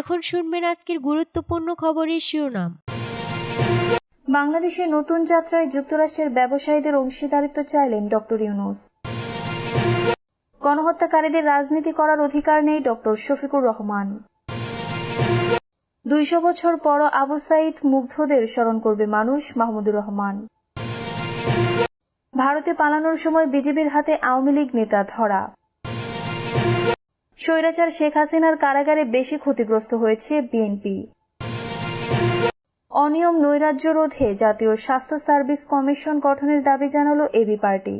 এখন শুনবেন আজকের গুরুত্বপূর্ণ খবরের শিরোনাম। বাংলাদেশের নতুন যাত্রায় যুক্তরাষ্ট্রের ব্যবসায়ীদের অংশীদারিত্ব চাইলেন ডক্টর ইউনুস। গণহত্যাকারীদের রাজনীতি করার অধিকার নেই ডক্টর শফিকুর রহমান। দুইশো বছর পর আবু সাইদ মুগ্ধদের স্মরণ করবে মানুষ মাহমুদুর রহমান। ভারতে পালানোর সময় বিজেপির হাতে আওয়ামী লীগ নেতা ধরা। স্বৈরাচার শেখ হাসিনার কারাগারে বেশি ক্ষতিগ্রস্ত হয়েছে বিএনপি। অনিয়ম নৈরাজ্য রোধে জাতীয় স্বাস্থ্য সার্ভিস কমিশন গঠনের দাবি জানালো এবি পার্টি।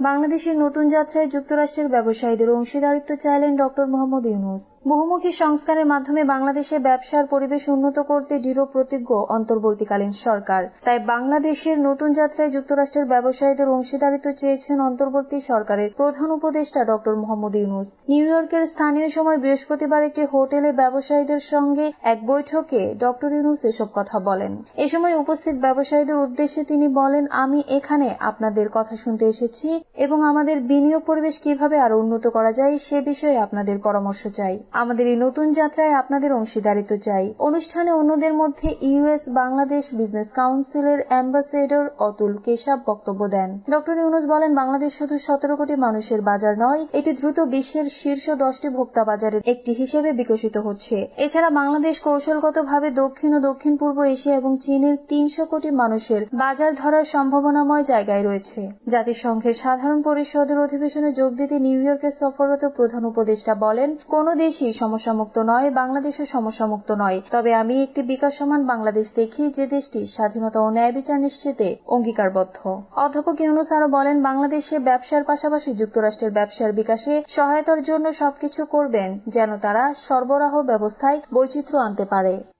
বাংলাদেশের নতুন যাত্রায় যুক্তরাষ্ট্রের ব্যবসায়ীদের অংশীদারিত্ব চাইলেন ডক্টর মোহাম্মদ ইউনুস। বহুমুখী সংস্কারের মাধ্যমে বাংলাদেশে ব্যবসার পরিবেশ উন্নত করতে দৃঢ় প্রতিজ্ঞ অন্তর্বর্তীকালীন সরকার। তাই বাংলাদেশের নতুন যাত্রায় যুক্তরাষ্ট্রের ব্যবসায়ীদের অংশীদারিত্ব চেয়েছেন অন্তর্বর্তী সরকারের প্রধান উপদেষ্টা ডক্টর মোহাম্মদ ইউনুস। নিউ ইয়র্কের স্থানীয় সময় বৃহস্পতিবার একটি হোটেলে ব্যবসায়ীদের সঙ্গে এক বৈঠকে ডক্টর ইউনুস এসব কথা বলেন। এ সময় উপস্থিত ব্যবসায়ীদের উদ্দেশ্যে তিনি বলেন, আমি এখানে আপনাদের কথা শুনতে এসেছি। এবং আমাদের বিনিয়োগ পরিবেশ কীভাবে আরও উন্নত করা যায় সে বিষয়ে আপনাদের পরামর্শ চাই। আমাদের এই নতুন যাত্রায় আপনাদের অংশীদারিত্ব চাই। অনুষ্ঠানে অন্যদের মধ্যে ইউএস বাংলাদেশ বিজনেস কাউন্সিলের অ্যাম্বাসেডর অতুল কেশাব বক্তব্য দেন। ডক্টর ইউনুস বলেন, বাংলাদেশ শুধু সতেরো কোটি মানুষের বাজার নয়, এটি দ্রুত বিশ্বের শীর্ষ দশটি ভোক্তা বাজারের একটি হিসেবে বিকশিত হচ্ছে। এছাড়া বাংলাদেশ কৌশলগতভাবে দক্ষিণ ও দক্ষিণ পূর্ব এশিয়া এবং চীনের তিনশো কোটি মানুষের বাজার ধরার সম্ভাবনাময় জায়গায় রয়েছে। জাতিসংঘের সাধারণ পরিষদের অধিবেশনে যোগ দিতে নিউ ইয়র্কে সফররত প্রধান উপদেষ্টা বলেন, কোন দেশই সমস্যামুক্ত নয়, বাংলাদেশও সমস্যামুক্ত নয়। তবে আমি একটি বিকাশমান বাংলাদেশ দেখি, যে দেশটি স্বাধীনতা ও ন্যায় বিচার নিশ্চিতে অঙ্গীকারবদ্ধ। অধ্যাপক ইউনুস আরও বলেন, বাংলাদেশে ব্যবসার পাশাপাশি যুক্তরাষ্ট্রের ব্যবসার বিকাশে সহায়তার জন্য সবকিছু করবেন, যেন তারা সরবরাহ ব্যবস্থায় বৈচিত্র্য আনতে পারে।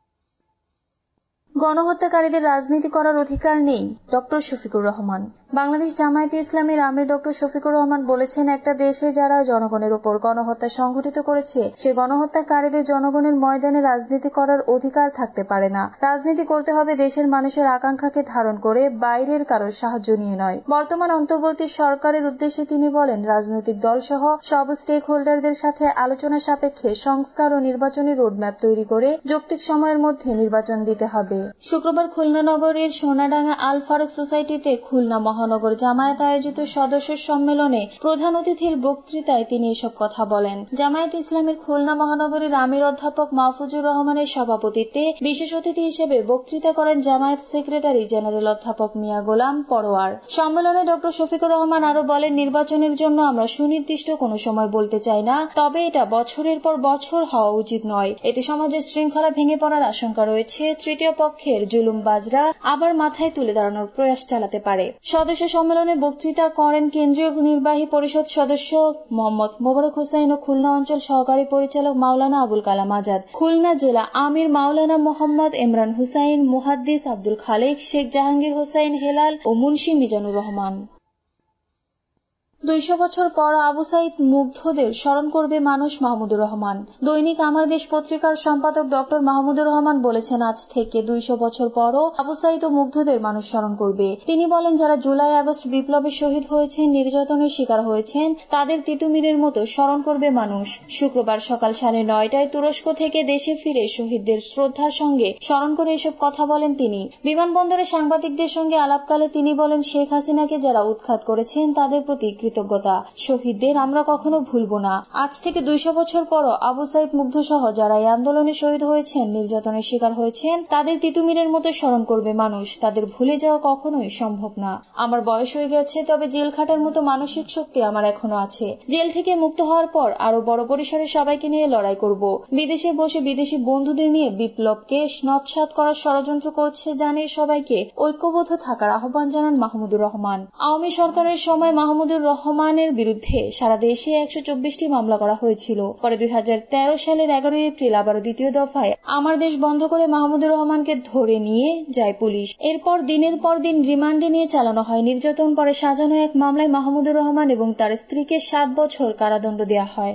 গণহত্যাকারীদের রাজনীতি করার অধিকার নেই ডক্টর শফিকুর রহমান। বাংলাদেশ জামায়াতে ইসলামের আমির ডক্টর শফিকুর রহমান বলেছেন, একটা দেশে যারা জনগণের উপর গণহত্যা সংঘটিত করেছে, সে গণহত্যাকারীদের জনগণের ময়দানে রাজনীতি করার অধিকার থাকতে পারে না। রাজনীতি করতে হবে দেশের মানুষের আকাঙ্ক্ষাকে ধারণ করে, বাইরের কারোর সাহায্য নিয়ে নয়। বর্তমান অন্তর্বর্তী সরকারের উদ্দেশ্যে তিনি বলেন, রাজনৈতিক দল সহ সব স্টেক হোল্ডারদের সাথে আলোচনা সাপেক্ষে সংস্কার ও নির্বাচনী রোডম্যাপ তৈরি করে যৌক্তিক সময়ের মধ্যে নির্বাচন দিতে হবে। শুক্রবার খুলনা নগরের সোনাডাঙ্গা আল ফারুক সোসাইটিতে খুলনা মহানগর জামায়াত আয়োজিত সদস্য সম্মেলনে প্রধান অতিথির বক্তৃতায় তিনি এসব কথা বলেন। জামায়াত ইসলামের খুলনা মহানগরীর আমির অধ্যাপক মাহফুজুর রহমানের সভাপতিত্বে বিশেষ অতিথি হিসেবে বক্তৃতা করেন জামায়াত সেক্রেটারি জেনারেল অধ্যাপক মিয়া গোলাম পরোয়ার। সম্মেলনে ডক্টর শফিকুর রহমান আরও বলেন, নির্বাচনের জন্য আমরা সুনির্দিষ্ট কোনো সময় বলতে চাই না, তবে এটা বছরের পর বছর হওয়া উচিত নয়। এতে সমাজের শৃঙ্খলা ভেঙে পড়ার আশঙ্কা রয়েছে। তৃতীয় পক্ষের জুলুমবাজরা আবার মাথায় তুলে দাঁড়ানোর প্রয়াস চালাতে পারে। সদস্য সম্মেলনে বক্তৃতা করেন কেন্দ্রীয় নির্বাহী পরিষদ সদস্য মোহাম্মদ মোবারক হোসাইন ও খুলনা অঞ্চল সহকারী পরিচালক মাওলানা আবুল কালাম আজাদ। খুলনা জেলা আমির মাওলানা মোহাম্মদ ইমরান হুসাইন, মুহাদ্দিস আব্দুল খালেক, শেখ জাহাঙ্গীর হোসাইন, হেলাল ও মুন্সী মিজানুর রহমান। দুইশো বছর পর আবু সাইদ মুগ্ধদের স্মরণ করবে মানুষ মাহমুদুর রহমান। দৈনিক আমার দেশ পত্রিকার সম্পাদক ডক্টর মাহমুদুর রহমান বলেছেন, আজ থেকে দুইশো বছর পরও আবু সাইদ ও মুগ্ধদের মানুষ স্মরণ করবে। তিনি বলেন, যারা জুলাই আগস্ট বিপ্লবে শহীদ হয়েছেন, নির্যাতনের শিকার হয়েছেন, তাদের তিতুমিরের মতো স্মরণ করবে মানুষ। শুক্রবার সকাল সাড়ে নয়টায় তুরস্ক থেকে দেশে ফিরে শহীদদের শ্রদ্ধার সঙ্গে স্মরণ করে এসব কথা বলেন তিনি। বিমানবন্দরে সাংবাদিকদের সঙ্গে আলাপকালে তিনি বলেন, শেখ হাসিনাকে যারা উৎখাত করেছেন, তাদের প্রতি কৃতজ্ঞতা। শহীদদের আমরা কখনো ভুলব না। আজ থেকে দুইশো বছর পরও আবু সাইদ মুগ্ধ সহ যারা এই আন্দোলনে শহীদ হয়েছেন, নির্যাতনের শিকার হয়েছেন, তাদের তিতুমিরের মতো স্মরণ করবে মানুষ। তাদের ভুলে যাওয়া কখনোই সম্ভব না। আমার বয়স হয়ে গেছে, তবে জেল খাটার মতো মানসিক শক্তি আমার এখনও আছে। জেল থেকে মুক্ত হওয়ার পর আরও বড় পরিসরে সবাইকে নিয়ে লড়াই করব। বিদেশে বসে বিদেশি বন্ধুদের নিয়ে বিপ্লবকে নৎসাত করার ষড়যন্ত্র করছে জানে সবাইকে ঐক্যবদ্ধ থাকার আহ্বান জানান মাহমুদুর রহমান। আওয়ামী সরকারের সময় মাহমুদুর রহমানের বিরুদ্ধে সারা দেশে একশো চব্বিশটি মামলা করা হয়েছিল। পরে দুই হাজার তেরো সালের এগারোই এপ্রিল আবারও দ্বিতীয় দফায় আমার দেশ বন্ধ করে মাহমুদুর রহমানকে ধরে নিয়ে যায় পুলিশ। এরপর দিনের পর দিন রিমান্ডে নিয়ে চালানো হয়। নির্যাতন পরে সাজানো এক মামলায় মাহমুদুর রহমান এবং তার স্ত্রীকে সাত বছর কারাদণ্ড দেওয়া হয়।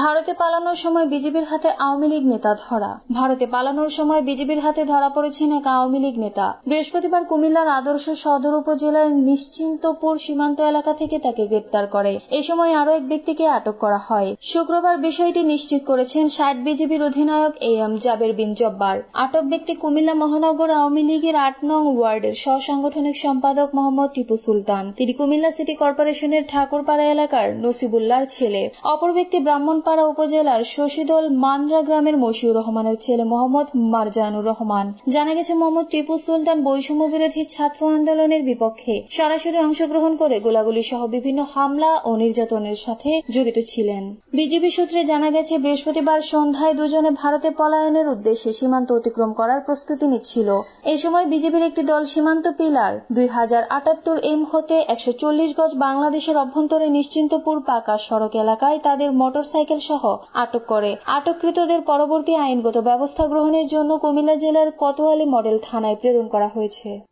ভারতে পালানোর সময় বিজেপির হাতে আওয়ামী লীগ নেতা ধরা। ভারতে পালানোর সময় বিজেপির হাতে ধরা পড়েছেন এক আওয়ামী লীগ নেতা। বৃহস্পতিবার কুমিল্লার আদর্শ সদর উপজেলার নিশ্চিন্তপুর সীমান্ত এলাকা থেকে তাকে গ্রেপ্তার করে। এই সময় আরও এক ব্যক্তিকে আটক করা হয়। শুক্রবার বিষয়টি নিশ্চিত করেছেন ষাট বিজেপির অধিনায়ক এ এম জাবের বিন জব্বার। আটক ব্যক্তি কুমিল্লা মহানগর আওয়ামী লীগের আট নং ওয়ার্ডের সহসাংগঠনিক সম্পাদক মোহাম্মদ টিপু সুলতান। তিনি কুমিল্লা সিটি কর্পোরেশনের ঠাকুরপাড়া এলাকার নসিবুল্লাহর ছেলে। অপর ব্যক্তি ব্রাহ্মণপাড়া উপজেলার শশীদল মানরা গ্রামের মশিউর রহমানের ছেলে মোহাম্মদ মারজানুর রহমান। জানা গেছে, মোহাম্মদ টিপু সুলতান বৈষম্য বিরোধী ছাত্র আন্দোলনের বিপক্ষে সরাসরি অংশগ্রহণ করে গোলাগুলি সহ বিভিন্ন হামলা ও নির্যাতনের সাথে জড়িত ছিলেন। বিজেপি সূত্রে জানা গেছে, বৃহস্পতিবার সন্ধ্যায় দুজনে ভারতে পলায়নের উদ্দেশ্যে সীমান্ত অতিক্রম করার প্রস্তুতি নিচ্ছিল। এই সময় বিজেপির একটি দল সীমান্ত পিলার দুই হাজার আটাত্তর এম হতে একশো চল্লিশ গজ বাংলাদেশের অভ্যন্তরে নিশ্চিন্তপুর পাকা সড়ক এলাকায় তাদের মোটরসাইকেল সহ আটক করে। আটককৃতদের পরবর্তী আইনগত ব্যবস্থা গ্রহণের জন্য কুমিল্লা জেলার কোতোয়ালি মডেল থানায় প্রেরণ করা হয়েছে।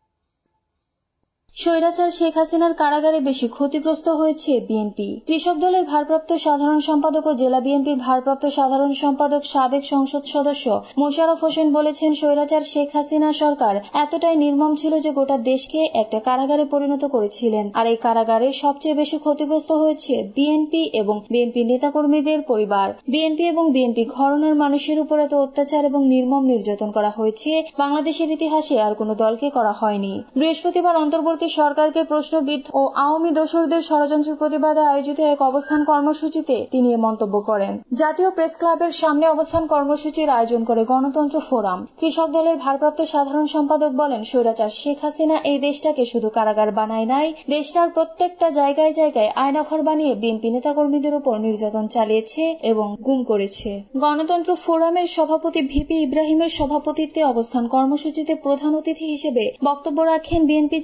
স্বৈরাচার শেখ হাসিনার কারাগারে বেশি ক্ষতিগ্রস্ত হয়েছে বিএনপি। কৃষক দলের ভারপ্রাপ্ত সাধারণ সম্পাদক ও জেলা বিএনপির ভারপ্রাপ্ত সাধারণ সম্পাদক সাবেক সংসদ সদস্য মোশাররফ হোসেন বলেছেন, স্বৈরাচার শেখ হাসিনা সরকার এতটাই নির্মম ছিল যে গোটা দেশকে একটা কারাগারে পরিণত করেছিলেন। আর এই কারাগারে সবচেয়ে বেশি ক্ষতিগ্রস্ত হয়েছে বিএনপি এবং বিএনপি নেতাকর্মীদের পরিবার। বিএনপি এবং বিএনপি ঘরনার মানুষের উপর এত অত্যাচার এবং নির্মম নির্যাতন করা হয়েছে, বাংলাদেশের ইতিহাসে আর কোনো দলকে করা হয়নি। বৃহস্পতিবার অন্তর্বর্তী সরকারকে প্রশ্নবিদ ও আওয়ামী দোসরদের ষড়যন্ত্রের প্রতিবাদে আয়োজিত এক অবস্থান কর্মসূচিতে তিনি এ মন্তব্য করেন। জাতীয় প্রেস ক্লাবের সামনে অবস্থান কর্মসূচির আয়োজন করে গণতন্ত্র ফোরাম। কৃষক দলের ভারপ্রাপ্ত সাধারণ সম্পাদক বলেন, স্বৈরাচার শেখ হাসিনা এই দেশটাকে শুধু কারাগার বানায় নাই, দেশটার প্রত্যেকটা জায়গায় জায়গায় আয়নাঘর বানিয়ে বিএনপি নেতাকর্মীদের উপর নির্যাতন চালিয়েছে এবং গুম করেছে। গণতন্ত্র ফোরামের সভাপতি ভিপি ইব্রাহিমের সভাপতিত্বে অবস্থান কর্মসূচিতে প্রধান অতিথি হিসেবে বক্তব্য রাখেন বিএনপি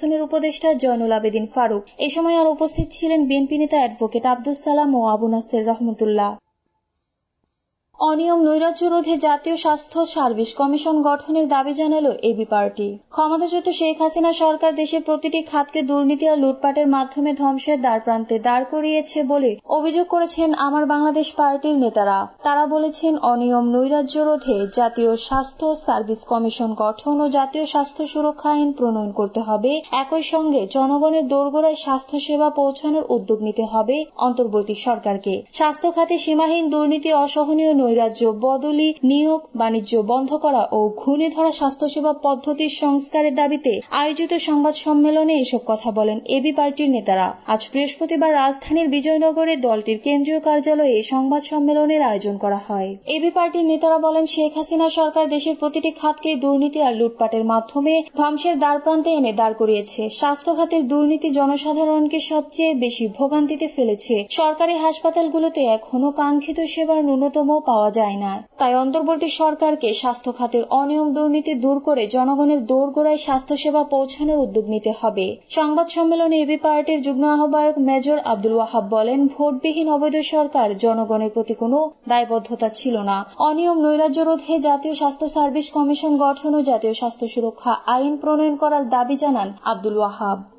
চেয়ারপারসনের উপদেষ্টা জয়নুল আবেদিন ফারুক। এ সময় আর উপস্থিত ছিলেন বিএনপি নেতা অ্যাডভোকেট আব্দুল সালাম ও আবু নাসের রহমতুল্লাহ। অনিয়ম নৈরাজ্য রোধে জাতীয় স্বাস্থ্য সার্ভিস কমিশন গঠনের দাবি জানালো এবি পার্টি। ক্ষমতাচ্যুত শেখ হাসিনা সরকার দেশের প্রতিটি খাতকে দুর্নীতি আর লুটপাটের মাধ্যমে ধ্বংসের দ্বার প্রান্তে দাঁড় করিয়েছে বলে অভিযোগ করেছেন আমার বাংলাদেশ পার্টির নেতারা। তারা বলেছেন, অনিয়ম নৈরাজ্য রোধে জাতীয় স্বাস্থ্য সার্ভিস কমিশন গঠন ও জাতীয় স্বাস্থ্য সুরক্ষা আইন প্রণয়ন করতে হবে। একই সঙ্গে জনগণের দোরগোড়ায় স্বাস্থ্য সেবা পৌঁছানোর উদ্যোগ নিতে হবে অন্তর্বর্তী সরকারকে। স্বাস্থ্য খাতে সীমাহীন দুর্নীতি, অসহনীয় নৈরাজ্য বদলি নিয়োগ, বাণিজ্য বন্ধ করা ও ঘূর্ণি ধরা স্বাস্থ্যসেবা পদ্ধতির সংস্কারের দাবিতে আয়োজিত সংবাদ সম্মেলনে এসব কথা বলেন এবি পার্টির নেতারা। আজ বৃহস্পতিবার রাজধানীর বিজয়নগরে দলটির কেন্দ্রীয় কার্যালয়ে সংবাদ সম্মেলনের আয়োজন করা হয়। এবি পার্টির নেতারা বলেন, শেখ হাসিনা সরকার দেশের প্রতিটি খাতকে দুর্নীতি আর লুটপাটের মাধ্যমে ধ্বংসের দ্বার প্রান্তে এনে দাঁড় করিয়েছে। স্বাস্থ্য খাতের দুর্নীতি জনসাধারণকে সবচেয়ে বেশি ভোগান্তিতে ফেলেছে। সরকারি হাসপাতালগুলোতে এখনও কাঙ্ক্ষিত সেবার ন্যূনতম পাওয়া যায় না। তাই অন্তর্বর্তী সরকারকে স্বাস্থ্য খাতের অনিয়ম দুর্নীতি দূর করে জনগণের দোরগোড়ায় স্বাস্থ্যসেবা পৌঁছানোর উদ্যোগ নিতে হবে। সংবাদ সম্মেলনে এবি পার্টির যুগ্ম আহ্বায়ক মেজর আব্দুল ওয়াহাব বলেন, ভোটবিহীন অবৈধ সরকার জনগণের প্রতি কোনো দায়বদ্ধতা ছিল না। অনিয়ম নৈরাজ্য রোধে জাতীয় স্বাস্থ্য সার্ভিস কমিশন গঠন ও জাতীয় স্বাস্থ্য সুরক্ষা আইন প্রণয়ন করার দাবি জানান আব্দুল ওয়াহাব।